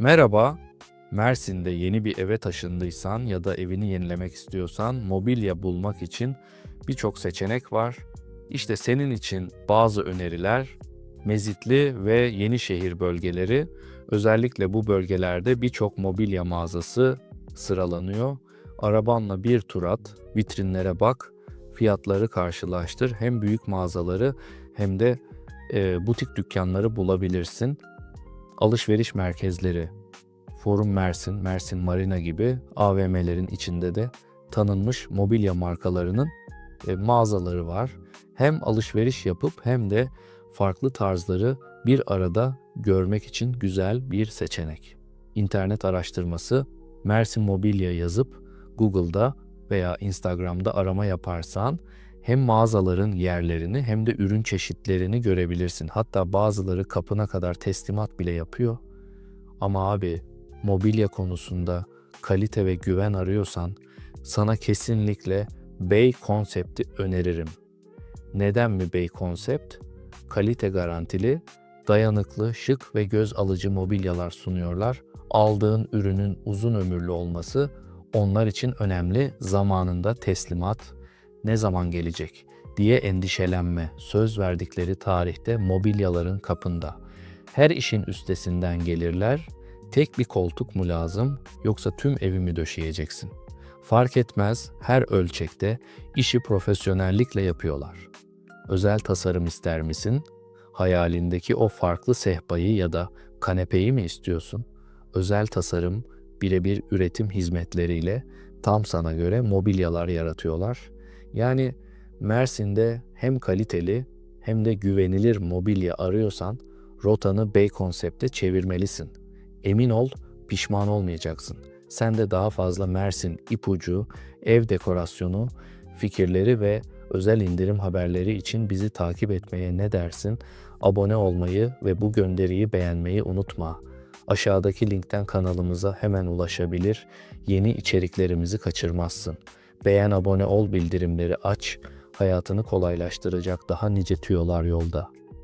Merhaba, Mersin'de yeni bir eve taşındıysan ya da evini yenilemek istiyorsan mobilya bulmak için birçok seçenek var. İşte senin için bazı öneriler Mezitli ve Yenişehir bölgeleri. Özellikle bu bölgelerde birçok mobilya mağazası sıralanıyor. Arabanla bir tur at, vitrinlere bak, fiyatları karşılaştır. Hem büyük mağazaları hem de e, butik dükkanları bulabilirsin alışveriş merkezleri, Forum Mersin, Mersin Marina gibi AVM'lerin içinde de tanınmış mobilya markalarının e, mağazaları var. Hem alışveriş yapıp hem de farklı tarzları bir arada görmek için güzel bir seçenek. İnternet araştırması Mersin Mobilya yazıp Google'da veya Instagram'da arama yaparsan hem mağazaların yerlerini hem de ürün çeşitlerini görebilirsin. Hatta bazıları kapına kadar teslimat bile yapıyor. Ama abi mobilya konusunda kalite ve güven arıyorsan sana kesinlikle Bey konsepti öneririm. Neden mi Bey konsept? Kalite garantili, dayanıklı, şık ve göz alıcı mobilyalar sunuyorlar. Aldığın ürünün uzun ömürlü olması onlar için önemli. Zamanında teslimat, ne zaman gelecek diye endişelenme. Söz verdikleri tarihte mobilyaların kapında. Her işin üstesinden gelirler. Tek bir koltuk mu lazım yoksa tüm evimi döşeyeceksin? Fark etmez her ölçekte işi profesyonellikle yapıyorlar. Özel tasarım ister misin? Hayalindeki o farklı sehpayı ya da kanepeyi mi istiyorsun? Özel tasarım, birebir üretim hizmetleriyle tam sana göre mobilyalar yaratıyorlar. Yani Mersin'de hem kaliteli hem de güvenilir mobilya arıyorsan rotanı Bey konsepte çevirmelisin. Emin ol pişman olmayacaksın. Sen de daha fazla Mersin ipucu, ev dekorasyonu, fikirleri ve özel indirim haberleri için bizi takip etmeye ne dersin? Abone olmayı ve bu gönderiyi beğenmeyi unutma. Aşağıdaki linkten kanalımıza hemen ulaşabilir, yeni içeriklerimizi kaçırmazsın. Beğen abone ol bildirimleri aç, hayatını kolaylaştıracak daha nice tüyolar yolda.